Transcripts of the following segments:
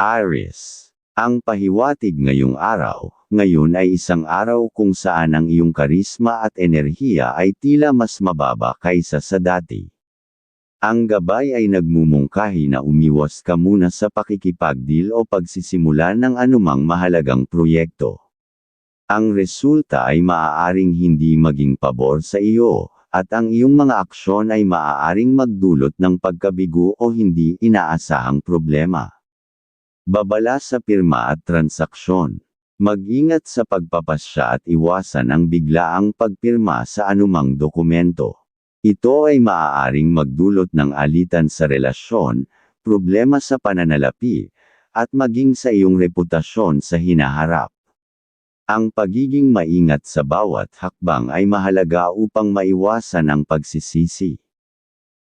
Aries. Ang pahiwatig ngayong araw, ngayon ay isang araw kung saan ang iyong karisma at enerhiya ay tila mas mababa kaysa sa dati. Ang gabay ay nagmumungkahi na umiwas ka muna sa pakikipagdeal o pagsisimula ng anumang mahalagang proyekto. Ang resulta ay maaaring hindi maging pabor sa iyo, at ang iyong mga aksyon ay maaaring magdulot ng pagkabigo o hindi inaasahang problema. Babala sa pirma at transaksyon. Mag-ingat sa pagpapasya at iwasan ang biglaang pagpirma sa anumang dokumento. Ito ay maaaring magdulot ng alitan sa relasyon, problema sa pananalapi, at maging sa iyong reputasyon sa hinaharap. Ang pagiging maingat sa bawat hakbang ay mahalaga upang maiwasan ang pagsisisi.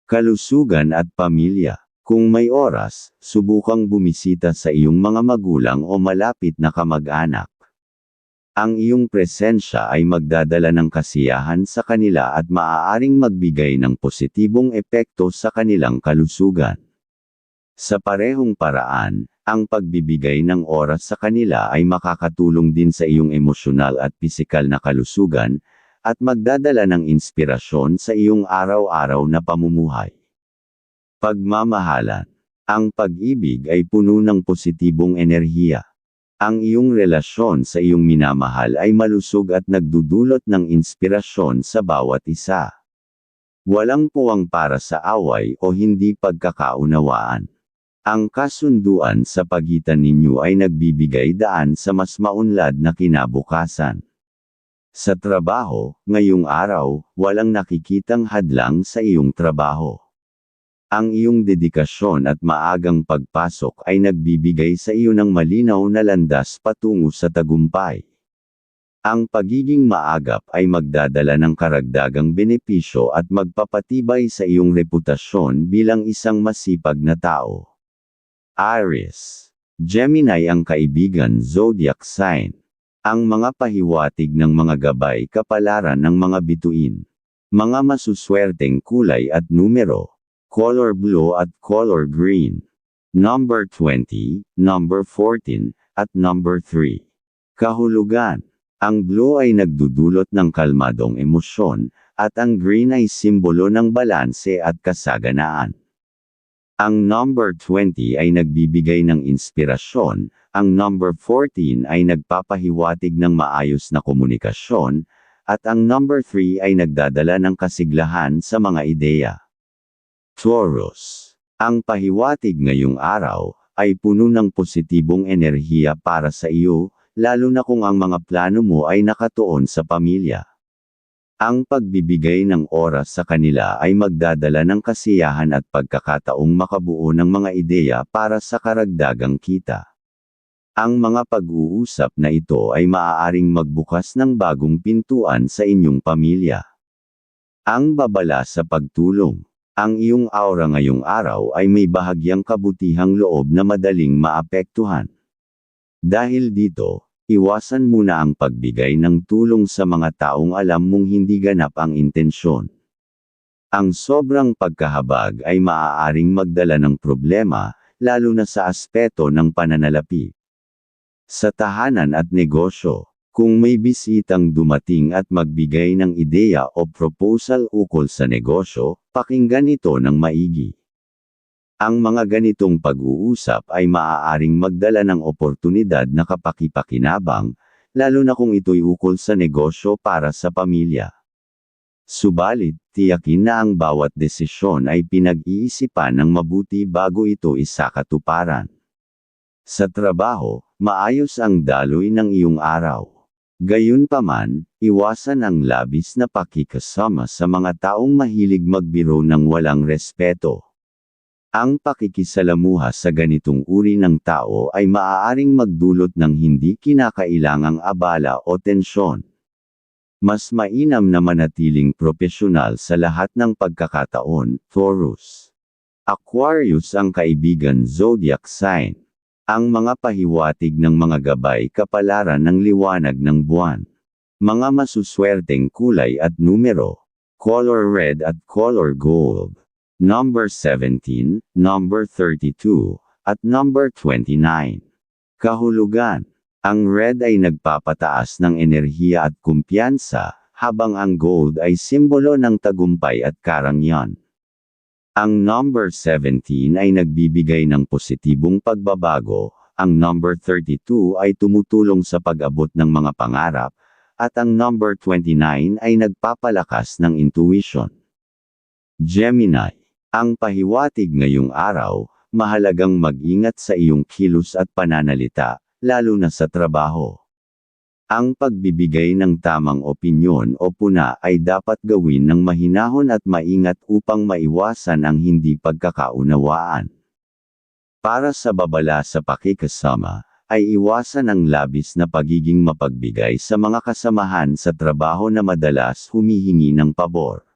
Kalusugan at pamilya. Kung may oras, subukang bumisita sa iyong mga magulang o malapit na kamag-anak. Ang iyong presensya ay magdadala ng kasiyahan sa kanila at maaaring magbigay ng positibong epekto sa kanilang kalusugan. Sa parehong paraan, ang pagbibigay ng oras sa kanila ay makakatulong din sa iyong emosyonal at pisikal na kalusugan, at magdadala ng inspirasyon sa iyong araw-araw na pamumuhay. Pagmamahalan. Ang pag-ibig ay puno ng positibong enerhiya. Ang iyong relasyon sa iyong minamahal ay malusog at nagdudulot ng inspirasyon sa bawat isa. Walang puwang para sa away o hindi pagkakaunawaan. Ang kasunduan sa pagitan ninyo ay nagbibigay daan sa mas maunlad na kinabukasan. Sa trabaho, ngayong araw, walang nakikitang hadlang sa iyong trabaho. Ang iyong dedikasyon at maagang pagpasok ay nagbibigay sa iyo ng malinaw na landas patungo sa tagumpay. Ang pagiging maagap ay magdadala ng karagdagang benepisyo at magpapatibay sa iyong reputasyon bilang isang masipag na tao. Aries. Gemini ang kaibigan zodiac sign. Ang mga pahiwatig ng mga gabay kapalaran ng mga bituin. Mga masuswerteng kulay at numero color blue at color green. Number 20, number 14, at number 3. Kahulugan. Ang blue ay nagdudulot ng kalmadong emosyon, at ang green ay simbolo ng balanse at kasaganaan. Ang number 20 ay nagbibigay ng inspirasyon, ang number 14 ay nagpapahiwatig ng maayos na komunikasyon, at ang number 3 ay nagdadala ng kasiglahan sa mga ideya. Taurus. Ang pahiwatig ngayong araw, ay puno ng positibong enerhiya para sa iyo, lalo na kung ang mga plano mo ay nakatuon sa pamilya. Ang pagbibigay ng oras sa kanila ay magdadala ng kasiyahan at pagkakataong makabuo ng mga ideya para sa karagdagang kita. Ang mga pag-uusap na ito ay maaaring magbukas ng bagong pintuan sa inyong pamilya. Ang babala sa pagtulong. Ang iyong aura ngayong araw ay may bahagyang kabutihang loob na madaling maapektuhan. Dahil dito, iwasan muna ang pagbigay ng tulong sa mga taong alam mong hindi ganap ang intensyon. Ang sobrang pagkahabag ay maaaring magdala ng problema, lalo na sa aspeto ng pananalapi. Sa tahanan at negosyo, kung may bisitang dumating at magbigay ng ideya o proposal ukol sa negosyo, pakinggan ito ng maigi. Ang mga ganitong pag-uusap ay maaaring magdala ng oportunidad na kapakipakinabang, lalo na kung ito'y ukol sa negosyo para sa pamilya. Subalit, tiyakin na ang bawat desisyon ay pinag-iisipan ng mabuti bago ito isakatuparan. Sa trabaho, maayos ang daloy ng iyong araw. Gayunpaman, iwasan ang labis na pakikasama sa mga taong mahilig magbiro ng walang respeto. Ang pakikisalamuha sa ganitong uri ng tao ay maaaring magdulot ng hindi kinakailangang abala o tensyon. Mas mainam na manatiling propesyonal sa lahat ng pagkakataon, Taurus. Aquarius ang kaibigan zodiac sign. Ang mga pahiwatig ng mga gabay kapalaran ng liwanag ng buwan. Mga masuswerteng kulay at numero. Color red at color gold. Number 17, number 32, at number 29. Kahulugan. Ang red ay nagpapataas ng enerhiya at kumpiyansa, habang ang gold ay simbolo ng tagumpay at karangyan. Ang number 17 ay nagbibigay ng positibong pagbabago, ang number 32 ay tumutulong sa pag-abot ng mga pangarap, at ang number 29 ay nagpapalakas ng intuition. Gemini, ang pahiwatig ngayong araw, mahalagang mag-ingat sa iyong kilos at pananalita, lalo na sa trabaho. Ang pagbibigay ng tamang opinyon o puna ay dapat gawin ng mahinahon at maingat upang maiwasan ang hindi pagkakaunawaan. Para sa babala sa pakikasama, ay iwasan ang labis na pagiging mapagbigay sa mga kasamahan sa trabaho na madalas humihingi ng pabor.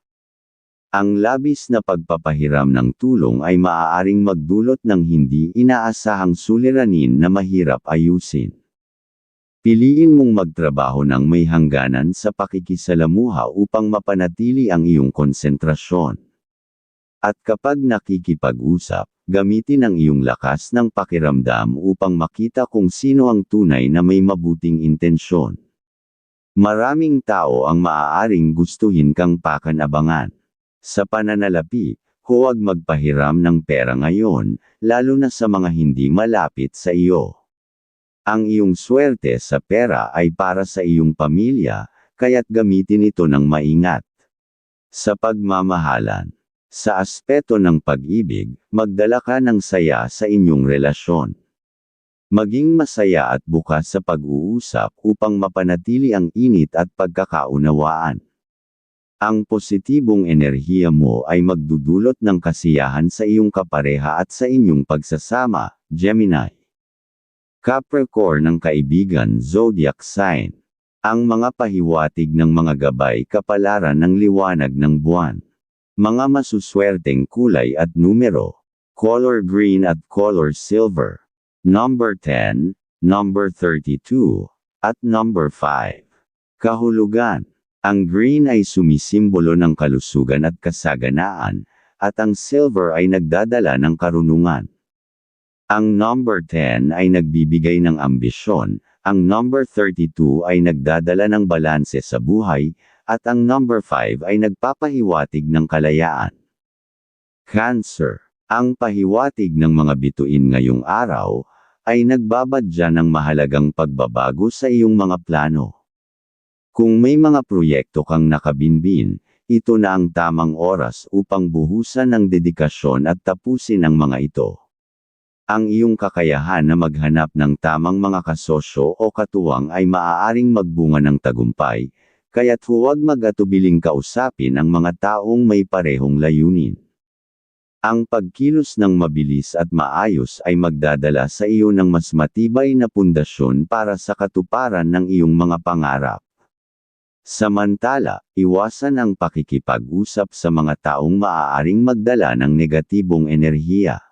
Ang labis na pagpapahiram ng tulong ay maaaring magdulot ng hindi inaasahang suliranin na mahirap ayusin. Piliin mong magtrabaho ng may hangganan sa pakikisalamuha upang mapanatili ang iyong konsentrasyon. At kapag nakikipag-usap, gamitin ang iyong lakas ng pakiramdam upang makita kung sino ang tunay na may mabuting intensyon. Maraming tao ang maaaring gustuhin kang pakanabangan. Sa pananalapi, huwag magpahiram ng pera ngayon, lalo na sa mga hindi malapit sa iyo. Ang iyong swerte sa pera ay para sa iyong pamilya, kaya't gamitin ito ng maingat. Sa pagmamahalan, sa aspeto ng pag-ibig, magdala ka ng saya sa inyong relasyon. Maging masaya at bukas sa pag-uusap upang mapanatili ang init at pagkakaunawaan. Ang positibong enerhiya mo ay magdudulot ng kasiyahan sa iyong kapareha at sa inyong pagsasama, Gemini. Capricorn ng kaibigan zodiac sign. Ang mga pahiwatig ng mga gabay kapalaran ng liwanag ng buwan. Mga masuswerteng kulay at numero. Color green at color silver. Number 10, number 32, at number 5. Kahulugan. Ang green ay sumisimbolo ng kalusugan at kasaganaan, at ang silver ay nagdadala ng karunungan. Ang number 10 ay nagbibigay ng ambisyon, ang number 32 ay nagdadala ng balanse sa buhay, at ang number 5 ay nagpapahiwatig ng kalayaan. Cancer. Ang pahiwatig ng mga bituin ngayong araw, ay nagbabadya ng mahalagang pagbabago sa iyong mga plano. Kung may mga proyekto kang nakabinbin, ito na ang tamang oras upang buhusan ng dedikasyon at tapusin ang mga ito. Ang iyong kakayahan na maghanap ng tamang mga kasosyo o katuwang ay maaaring magbunga ng tagumpay, kaya't huwag mag-atubiling kausapin ang mga taong may parehong layunin. Ang pagkilos ng mabilis at maayos ay magdadala sa iyo ng mas matibay na pundasyon para sa katuparan ng iyong mga pangarap. Samantala, iwasan ang pakikipag-usap sa mga taong maaaring magdala ng negatibong enerhiya.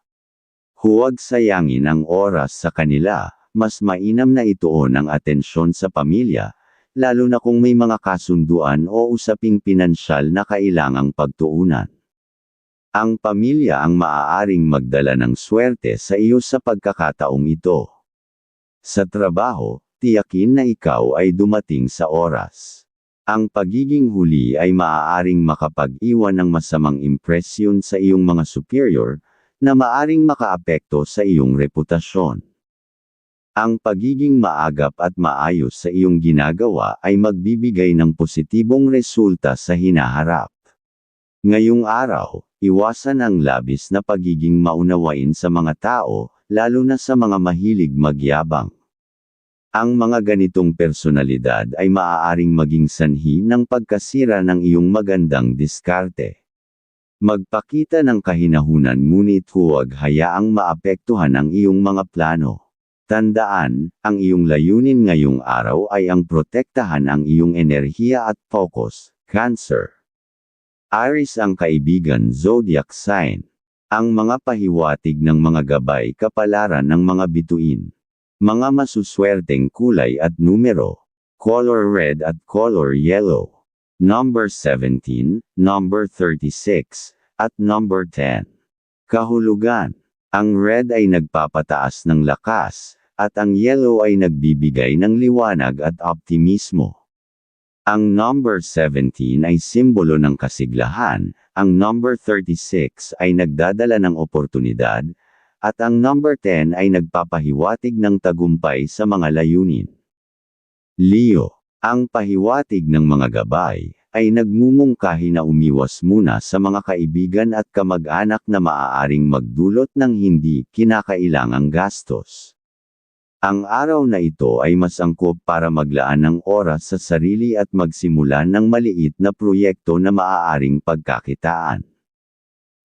Huwag sayangin ang oras sa kanila, mas mainam na ituon ang atensyon sa pamilya, lalo na kung may mga kasunduan o usaping pinansyal na kailangang pagtuunan. Ang pamilya ang maaaring magdala ng swerte sa iyo sa pagkakataong ito. Sa trabaho, tiyakin na ikaw ay dumating sa oras. Ang pagiging huli ay maaaring makapag-iwan ng masamang impresyon sa iyong mga superior, na maaring makaapekto sa iyong reputasyon. Ang pagiging maagap at maayos sa iyong ginagawa ay magbibigay ng positibong resulta sa hinaharap. Ngayong araw, iwasan ang labis na pagiging maunawain sa mga tao, lalo na sa mga mahilig magyabang. Ang mga ganitong personalidad ay maaaring maging sanhi ng pagkasira ng iyong magandang diskarte. Magpakita ng kahinahunan ngunit huwag hayaang maapektuhan ang iyong mga plano. Tandaan, ang iyong layunin ngayong araw ay ang protektahan ang iyong enerhiya at focus, Cancer. Aries ang kaibigan zodiac sign. Ang mga pahiwatig ng mga gabay kapalaran ng mga bituin. Mga masuswerteng kulay at numero. Color red at color yellow. Number 17, number 36, at number 10. Kahulugan. Ang red ay nagpapataas ng lakas, at ang yellow ay nagbibigay ng liwanag at optimismo. Ang number 17 ay simbolo ng kasiglahan, ang number 36 ay nagdadala ng oportunidad, at ang number 10 ay nagpapahiwatig ng tagumpay sa mga layunin. Leo, ang pahiwatig ng mga gabay, ay nagmumungkahi na umiwas muna sa mga kaibigan at kamag-anak na maaaring magdulot ng hindi kinakailangang gastos. Ang araw na ito ay mas angkop para maglaan ng oras sa sarili at magsimula ng maliit na proyekto na maaaring pagkakitaan.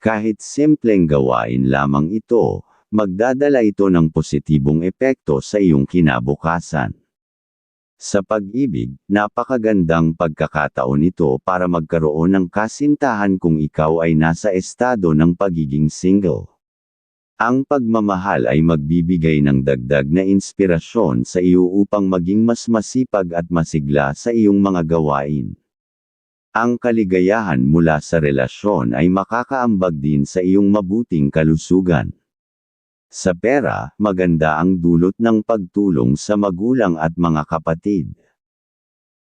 Kahit simpleng gawain lamang ito, magdadala ito ng positibong epekto sa iyong kinabukasan. Sa pag-ibig, napakagandang pagkakataon ito para magkaroon ng kasintahan kung ikaw ay nasa estado ng pagiging single. Ang pagmamahal ay magbibigay ng dagdag na inspirasyon sa iyo upang maging mas masipag at masigla sa iyong mga gawain. Ang kaligayahan mula sa relasyon ay makakaambag din sa iyong mabuting kalusugan. Sa pera, maganda ang dulot ng pagtulong sa magulang at mga kapatid.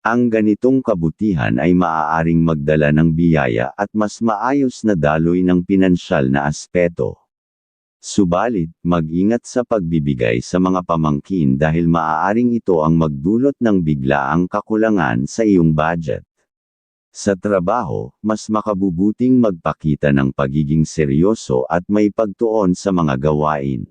Ang ganitong kabutihan ay maaaring magdala ng biyaya at mas maayos na daloy ng pinansyal na aspeto. Subalit, mag-ingat sa pagbibigay sa mga pamangkin dahil maaaring ito ang magdulot ng biglaang kakulangan sa iyong budget. Sa trabaho, mas makabubuting magpakita ng pagiging seryoso at may pagtuon sa mga gawain.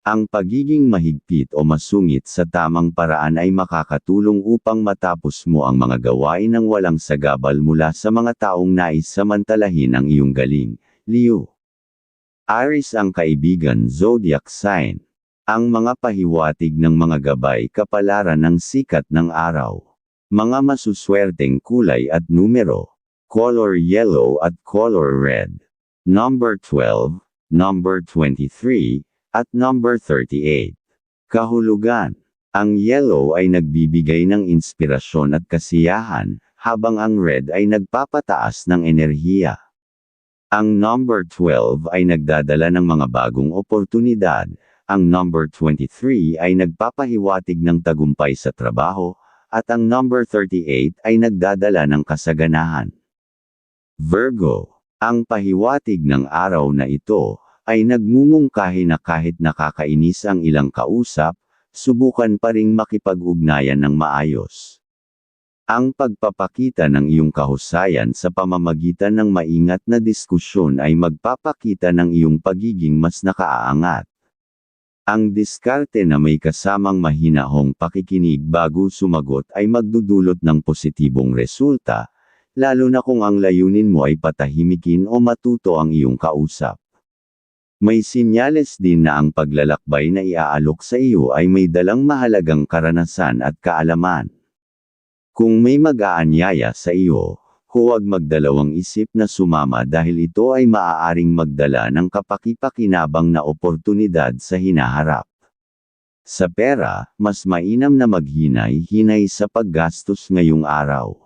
Ang pagiging mahigpit o masungit sa tamang paraan ay makakatulong upang matapos mo ang mga gawain ng walang sagabal mula sa mga taong nais samantalahin ang iyong galing. Leo. Aris ang kaibigan zodiac sign. Ang mga pahiwatig ng mga gabay kapalaran ng sikat ng araw. Mga masuswerteng kulay at numero. Color yellow at color red. Number 12, number 23, at number 38. Kahulugan. Ang yellow ay nagbibigay ng inspirasyon at kasiyahan, habang ang red ay nagpapataas ng enerhiya. Ang number 12 ay nagdadala ng mga bagong oportunidad, ang number 23 ay nagpapahiwatig ng tagumpay sa trabaho, at ang number 38 ay nagdadala ng kasaganahan. Virgo, ang pahiwatig ng araw na ito, ay nagmumungkahi na kahit nakakainis ang ilang kausap, subukan pa ring makipag-ugnayan ng maayos. Ang pagpapakita ng iyong kahusayan sa pamamagitan ng maingat na diskusyon ay magpapakita ng iyong pagiging mas nakaaangat. Ang diskarte na may kasamang mahinahong pakikinig bago sumagot ay magdudulot ng positibong resulta, lalo na kung ang layunin mo ay patahimikin o matuto ang iyong kausap. May sinyales din na ang paglalakbay na iaalok sa iyo ay may dalang mahalagang karanasan at kaalaman. Kung may mag-aanyaya sa iyo, huwag magdalawang isip na sumama dahil ito ay maaaring magdala ng kapakipakinabang na oportunidad sa hinaharap. Sa pera, mas mainam na maghinay-hinay sa paggastos ngayong araw.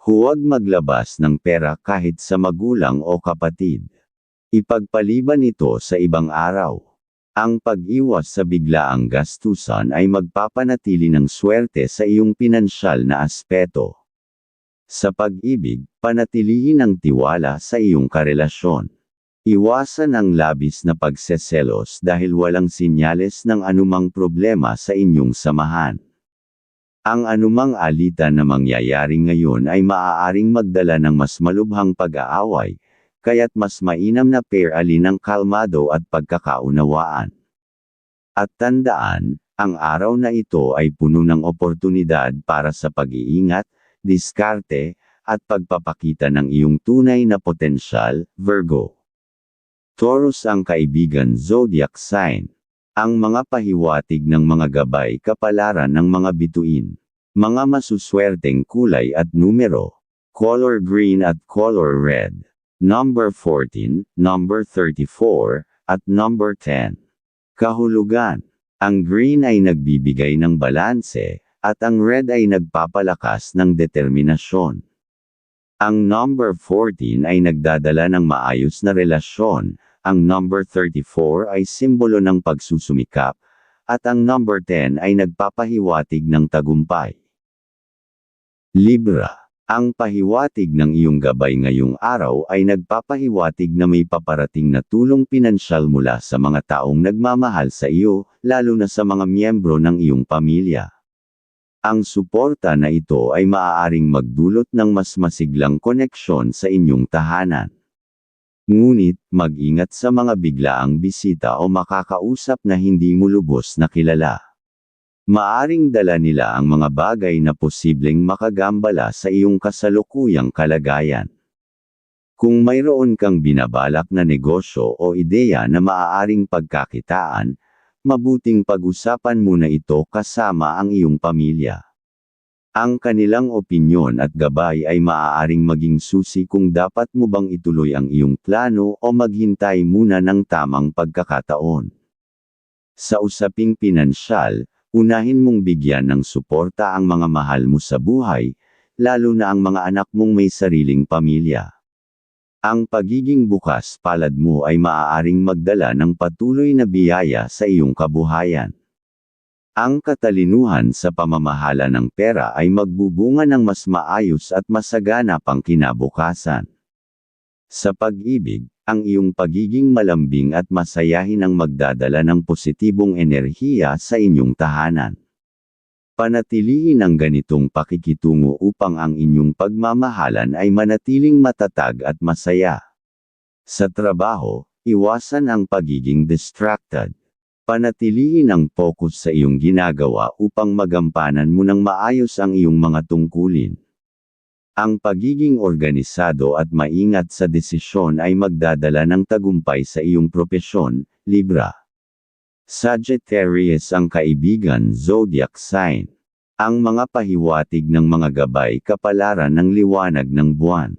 Huwag maglabas ng pera kahit sa magulang o kapatid. Ipagpaliban ito sa ibang araw. Ang pag-iwas sa biglaang gastusan ay magpapanatili ng swerte sa iyong pinansyal na aspeto. Sa pag-ibig, panatilihin ang tiwala sa iyong karelasyon. Iwasan ang labis na pagseselos dahil walang sinyales ng anumang problema sa inyong samahan. Ang anumang alitan na mangyayari ngayon ay maaaring magdala ng mas malubhang pag-aaway, kaya't mas mainam na pair alin ang kalmado at pagkakaunawaan. At tandaan, ang araw na ito ay puno ng oportunidad para sa pag-iingat, diskarte, at pagpapakita ng iyong tunay na potensyal, Virgo. Taurus ang kaibigan zodiac sign. Ang mga pahiwatig ng mga gabay kapalaran ng mga bituin. Mga masuswerteng kulay at numero. Color green at color red. number 14, number 34, at number 10. Kahulugan. Ang green ay nagbibigay ng balanse, at ang red ay nagpapalakas ng determinasyon. Ang number 14 ay nagdadala ng maayos na relasyon, ang number 34 ay simbolo ng pagsusumikap, at ang number 10 ay nagpapahiwatig ng tagumpay. Libra. Ang pahiwatig ng iyong gabay ngayong araw ay nagpapahiwatig na may paparating na tulong pinansyal mula sa mga taong nagmamahal sa iyo, lalo na sa mga miyembro ng iyong pamilya. Ang suporta na ito ay maaaring magdulot ng mas masiglang koneksyon sa inyong tahanan. Ngunit, mag-ingat sa mga biglaang bisita o makakausap na hindi mo lubos na kilala. Maaring dala nila ang mga bagay na posibleng makagambala sa iyong kasalukuyang kalagayan. Kung mayroon kang binabalak na negosyo o ideya na maaaring pagkakitaan, mabuting pag-usapan muna ito kasama ang iyong pamilya. Ang kanilang opinyon at gabay ay maaaring maging susi kung dapat mo bang ituloy ang iyong plano o maghintay muna ng tamang pagkakataon. Sa usaping pinansyal, Unahin mong bigyan ng suporta ang mga mahal mo sa buhay, lalo na ang mga anak mong may sariling pamilya. Ang pagiging bukas palad mo ay maaaring magdala ng patuloy na biyaya sa iyong kabuhayan. Ang katalinuhan sa pamamahala ng pera ay magbubunga ng mas maayos at masagana pang kinabukasan. Sa pag-ibig, ang iyong pagiging malambing at masayahin ang magdadala ng positibong enerhiya sa inyong tahanan. Panatilihin ang ganitong pakikitungo upang ang inyong pagmamahalan ay manatiling matatag at masaya. Sa trabaho, iwasan ang pagiging distracted. Panatilihin ang focus sa iyong ginagawa upang magampanan mo ng maayos ang iyong mga tungkulin. Ang pagiging organisado at maingat sa desisyon ay magdadala ng tagumpay sa iyong propesyon, Libra. Sagittarius ang kaibigan zodiac sign. Ang mga pahiwatig ng mga gabay kapalaran ng liwanag ng buwan.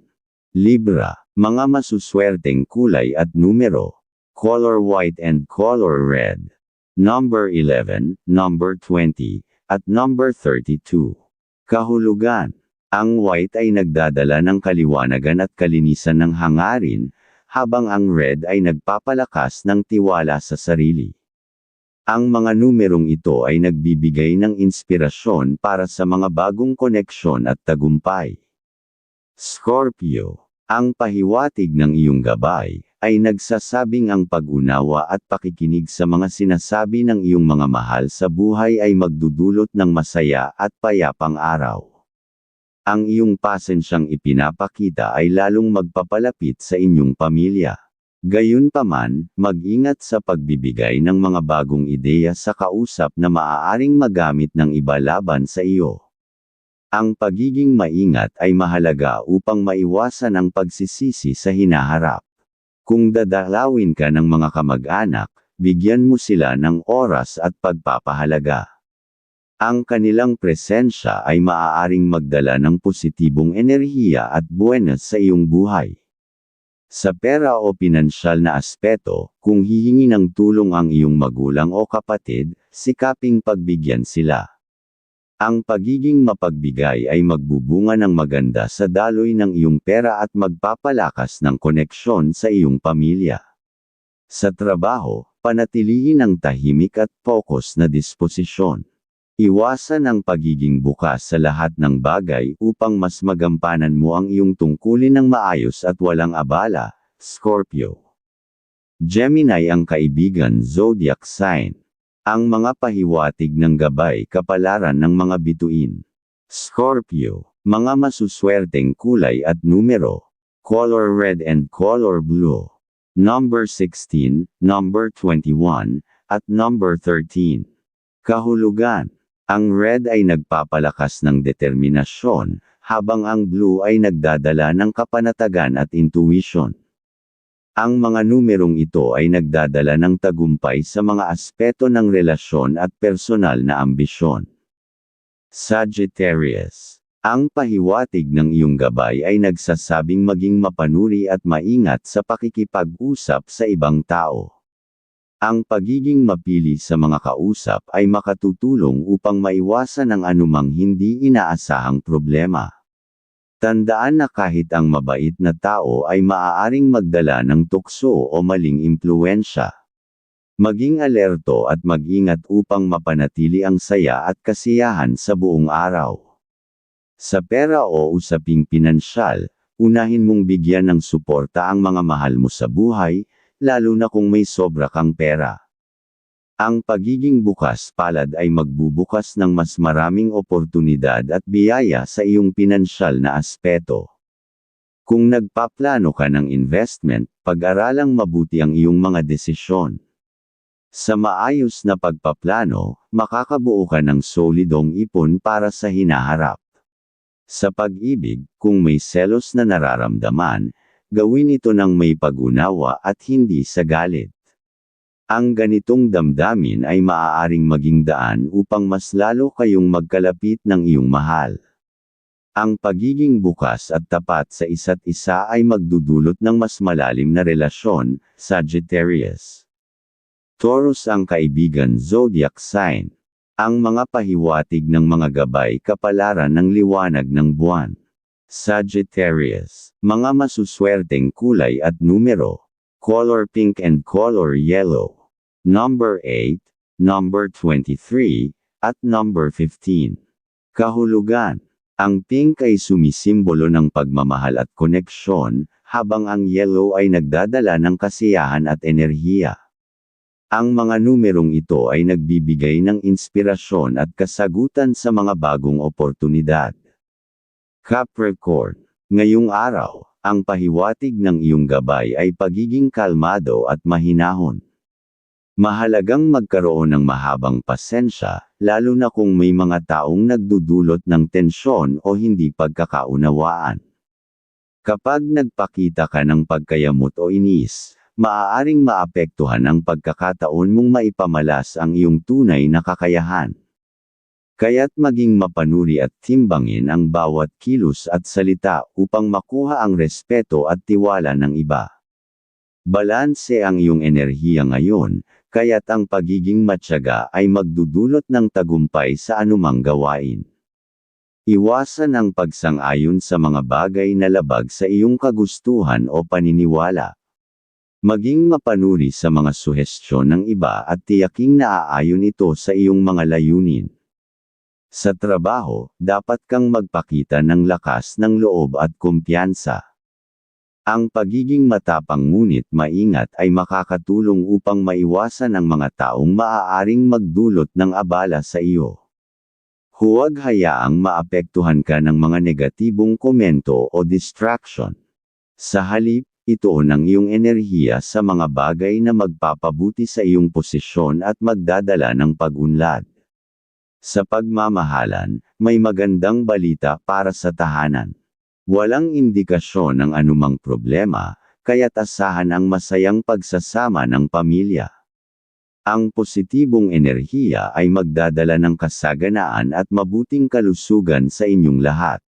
Libra, mga masuswerteng kulay at numero. Color white and color red. Number 11, number 20, at number 32. Kahulugan ang white ay nagdadala ng kaliwanagan at kalinisan ng hangarin, habang ang red ay nagpapalakas ng tiwala sa sarili. Ang mga numerong ito ay nagbibigay ng inspirasyon para sa mga bagong koneksyon at tagumpay. Scorpio, ang pahiwatig ng iyong gabay, ay nagsasabing ang pag-unawa at pakikinig sa mga sinasabi ng iyong mga mahal sa buhay ay magdudulot ng masaya at payapang araw ang iyong pasensyang ipinapakita ay lalong magpapalapit sa inyong pamilya. Gayunpaman, mag-ingat sa pagbibigay ng mga bagong ideya sa kausap na maaaring magamit ng iba laban sa iyo. Ang pagiging maingat ay mahalaga upang maiwasan ang pagsisisi sa hinaharap. Kung dadalawin ka ng mga kamag-anak, bigyan mo sila ng oras at pagpapahalaga. Ang kanilang presensya ay maaaring magdala ng positibong enerhiya at buenas sa iyong buhay. Sa pera o pinansyal na aspeto, kung hihingi ng tulong ang iyong magulang o kapatid, sikaping pagbigyan sila. Ang pagiging mapagbigay ay magbubunga ng maganda sa daloy ng iyong pera at magpapalakas ng koneksyon sa iyong pamilya. Sa trabaho, panatilihin ang tahimik at focus na disposisyon. Iwasan ang pagiging bukas sa lahat ng bagay upang mas magampanan mo ang iyong tungkulin ng maayos at walang abala, Scorpio. Gemini ang kaibigan zodiac sign. Ang mga pahiwatig ng gabay kapalaran ng mga bituin. Scorpio, mga masuswerteng kulay at numero. Color red and color blue. Number 16, number 21, at number 13. Kahulugan ang red ay nagpapalakas ng determinasyon, habang ang blue ay nagdadala ng kapanatagan at intuition. Ang mga numerong ito ay nagdadala ng tagumpay sa mga aspeto ng relasyon at personal na ambisyon. Sagittarius Ang pahiwatig ng iyong gabay ay nagsasabing maging mapanuri at maingat sa pakikipag-usap sa ibang tao. Ang pagiging mapili sa mga kausap ay makatutulong upang maiwasan ang anumang hindi inaasahang problema. Tandaan na kahit ang mabait na tao ay maaaring magdala ng tukso o maling impluensya. Maging alerto at mag-ingat upang mapanatili ang saya at kasiyahan sa buong araw. Sa pera o usaping pinansyal, unahin mong bigyan ng suporta ang mga mahal mo sa buhay, lalo na kung may sobra kang pera. Ang pagiging bukas palad ay magbubukas ng mas maraming oportunidad at biyaya sa iyong pinansyal na aspeto. Kung nagpaplano ka ng investment, pag-aralang mabuti ang iyong mga desisyon. Sa maayos na pagpaplano, makakabuo ka ng solidong ipon para sa hinaharap. Sa pag-ibig, kung may selos na nararamdaman, gawin ito ng may pag-unawa at hindi sa galit. Ang ganitong damdamin ay maaaring maging daan upang mas lalo kayong magkalapit ng iyong mahal. Ang pagiging bukas at tapat sa isa't isa ay magdudulot ng mas malalim na relasyon, Sagittarius. Taurus ang kaibigan zodiac sign. Ang mga pahiwatig ng mga gabay kapalaran ng liwanag ng buwan. Sagittarius, mga masuswerteng kulay at numero color pink and color yellow. Number 8, number 23, at number 15. Kahulugan. Ang pink ay sumisimbolo ng pagmamahal at koneksyon, habang ang yellow ay nagdadala ng kasiyahan at enerhiya. Ang mga numerong ito ay nagbibigay ng inspirasyon at kasagutan sa mga bagong oportunidad. Capricorn. Ngayong araw, ang pahiwatig ng iyong gabay ay pagiging kalmado at mahinahon. Mahalagang magkaroon ng mahabang pasensya, lalo na kung may mga taong nagdudulot ng tensyon o hindi pagkakaunawaan. Kapag nagpakita ka ng pagkayamot o inis, maaaring maapektuhan ang pagkakataon mong maipamalas ang iyong tunay na kakayahan. Kaya't maging mapanuri at timbangin ang bawat kilos at salita upang makuha ang respeto at tiwala ng iba. Balanse ang iyong enerhiya ngayon, kaya't ang pagiging matyaga ay magdudulot ng tagumpay sa anumang gawain. Iwasan ang pagsang-ayon sa mga bagay na labag sa iyong kagustuhan o paniniwala. Maging mapanuri sa mga suhestyon ng iba at tiyaking naaayon ito sa iyong mga layunin. Sa trabaho, dapat kang magpakita ng lakas ng loob at kumpiyansa. Ang pagiging matapang ngunit maingat ay makakatulong upang maiwasan ang mga taong maaaring magdulot ng abala sa iyo. Huwag hayaang maapektuhan ka ng mga negatibong komento o distraction. Sa halip, ito ng iyong enerhiya sa mga bagay na magpapabuti sa iyong posisyon at magdadala ng pag-unlad. Sa pagmamahalan, may magandang balita para sa tahanan. Walang indikasyon ng anumang problema, kaya asahan ang masayang pagsasama ng pamilya. Ang positibong enerhiya ay magdadala ng kasaganaan at mabuting kalusugan sa inyong lahat.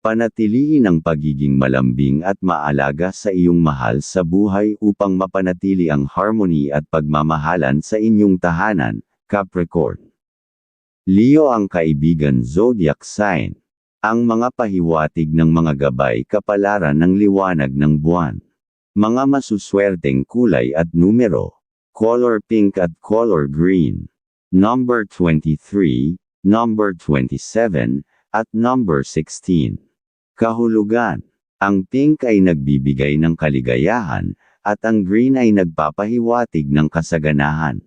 Panatilihin ang pagiging malambing at maalaga sa iyong mahal sa buhay upang mapanatili ang harmony at pagmamahalan sa inyong tahanan, Capricorn. Leo ang kaibigan zodiac sign. Ang mga pahiwatig ng mga gabay kapalaran ng liwanag ng buwan. Mga masuswerteng kulay at numero. Color pink at color green. Number 23, number 27, at number 16. Kahulugan. Ang pink ay nagbibigay ng kaligayahan, at ang green ay nagpapahiwatig ng kasaganahan.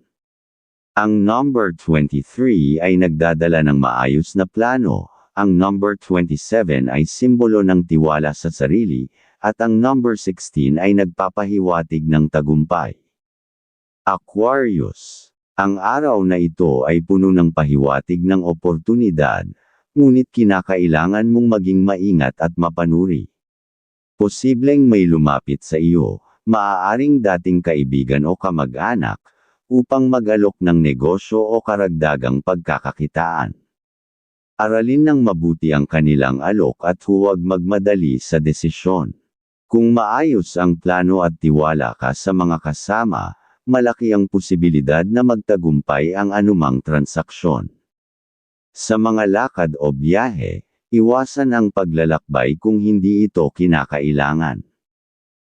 Ang number 23 ay nagdadala ng maayos na plano, ang number 27 ay simbolo ng tiwala sa sarili, at ang number 16 ay nagpapahiwatig ng tagumpay. Aquarius. Ang araw na ito ay puno ng pahiwatig ng oportunidad, ngunit kinakailangan mong maging maingat at mapanuri. Posibleng may lumapit sa iyo, maaaring dating kaibigan o kamag-anak, upang mag-alok ng negosyo o karagdagang pagkakakitaan. Aralin ng mabuti ang kanilang alok at huwag magmadali sa desisyon. Kung maayos ang plano at tiwala ka sa mga kasama, malaki ang posibilidad na magtagumpay ang anumang transaksyon. Sa mga lakad o biyahe, iwasan ang paglalakbay kung hindi ito kinakailangan.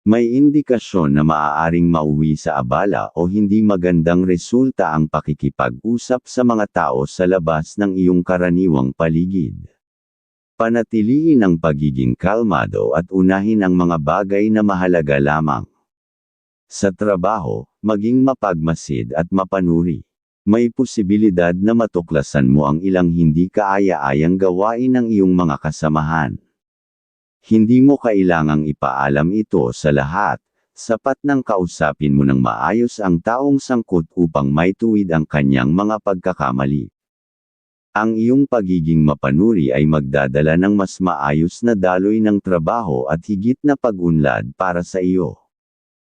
May indikasyon na maaaring mauwi sa abala o hindi magandang resulta ang pakikipag-usap sa mga tao sa labas ng iyong karaniwang paligid. Panatilihin ang pagiging kalmado at unahin ang mga bagay na mahalaga lamang. Sa trabaho, maging mapagmasid at mapanuri. May posibilidad na matuklasan mo ang ilang hindi kaaya-ayang gawain ng iyong mga kasamahan. Hindi mo kailangang ipaalam ito sa lahat, sapat nang kausapin mo ng maayos ang taong sangkot upang maituwid ang kanyang mga pagkakamali. Ang iyong pagiging mapanuri ay magdadala ng mas maayos na daloy ng trabaho at higit na pag-unlad para sa iyo.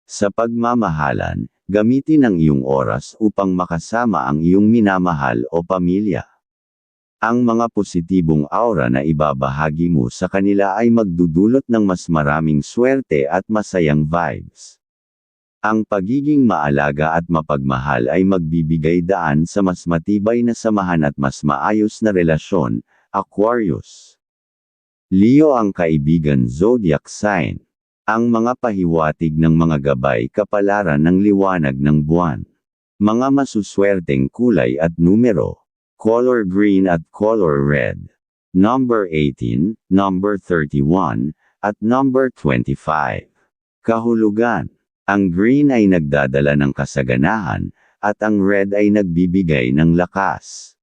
Sa pagmamahalan, gamitin ang iyong oras upang makasama ang iyong minamahal o pamilya. Ang mga positibong aura na ibabahagi mo sa kanila ay magdudulot ng mas maraming swerte at masayang vibes. Ang pagiging maalaga at mapagmahal ay magbibigay daan sa mas matibay na samahan at mas maayos na relasyon, Aquarius. Leo ang kaibigan zodiac sign. Ang mga pahiwatig ng mga gabay kapalaran ng liwanag ng buwan. Mga masuswerteng kulay at numero color green at color red. Number 18, number 31, at number 25. Kahulugan. Ang green ay nagdadala ng kasaganahan, at ang red ay nagbibigay ng lakas.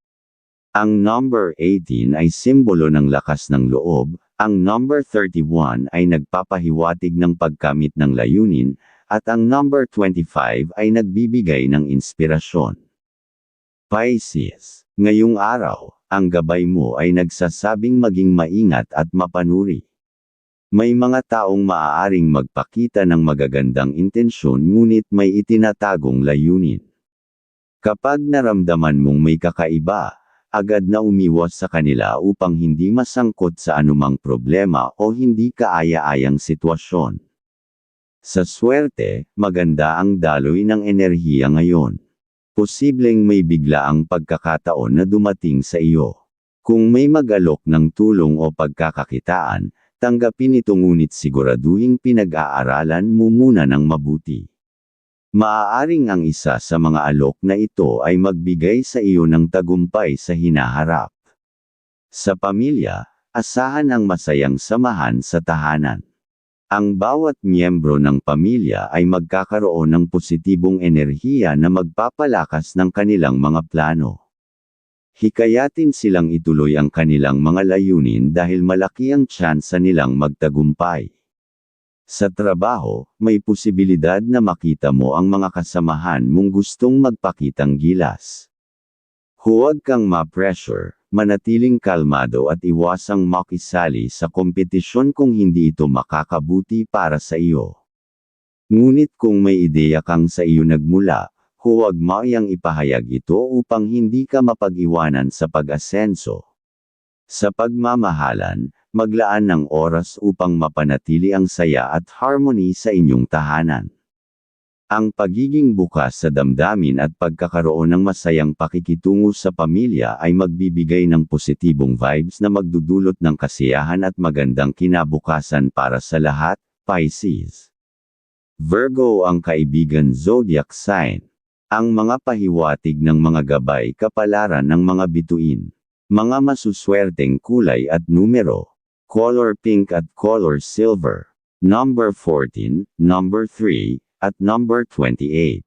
Ang number 18 ay simbolo ng lakas ng loob, ang number 31 ay nagpapahiwatig ng pagkamit ng layunin, at ang number 25 ay nagbibigay ng inspirasyon. Pisces Ngayong araw, ang gabay mo ay nagsasabing maging maingat at mapanuri. May mga taong maaaring magpakita ng magagandang intensyon ngunit may itinatagong layunin. Kapag naramdaman mong may kakaiba, agad na umiwas sa kanila upang hindi masangkot sa anumang problema o hindi kaaya-ayang sitwasyon. Sa swerte, maganda ang daloy ng enerhiya ngayon. Posibleng may biglaang pagkakataon na dumating sa iyo. Kung may magalok ng tulong o pagkakakitaan, tanggapin ito ngunit siguraduhing pinag-aaralan mo muna ng mabuti. Maaaring ang isa sa mga alok na ito ay magbigay sa iyo ng tagumpay sa hinaharap. Sa pamilya, asahan ang masayang samahan sa tahanan. Ang bawat miyembro ng pamilya ay magkakaroon ng positibong enerhiya na magpapalakas ng kanilang mga plano. Hikayatin silang ituloy ang kanilang mga layunin dahil malaki ang tsansa nilang magtagumpay. Sa trabaho, may posibilidad na makita mo ang mga kasamahan mong gustong magpakitang gilas. Huwag kang ma-pressure, manatiling kalmado at iwasang makisali sa kompetisyon kung hindi ito makakabuti para sa iyo. Ngunit kung may ideya kang sa iyo nagmula, huwag maiyang ipahayag ito upang hindi ka mapag-iwanan sa pag-asenso. Sa pagmamahalan, maglaan ng oras upang mapanatili ang saya at harmony sa inyong tahanan. Ang pagiging bukas sa damdamin at pagkakaroon ng masayang pakikitungo sa pamilya ay magbibigay ng positibong vibes na magdudulot ng kasiyahan at magandang kinabukasan para sa lahat, Pisces. Virgo ang kaibigan zodiac sign. Ang mga pahiwatig ng mga gabay kapalaran ng mga bituin. Mga masuswerteng kulay at numero. Color pink at color silver. Number 14, number 3, at number 28.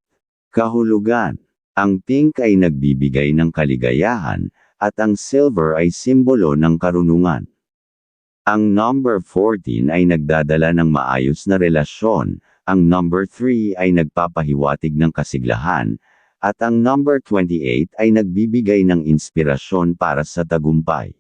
Kahulugan. Ang pink ay nagbibigay ng kaligayahan, at ang silver ay simbolo ng karunungan. Ang number 14 ay nagdadala ng maayos na relasyon, ang number 3 ay nagpapahiwatig ng kasiglahan, at ang number 28 ay nagbibigay ng inspirasyon para sa tagumpay.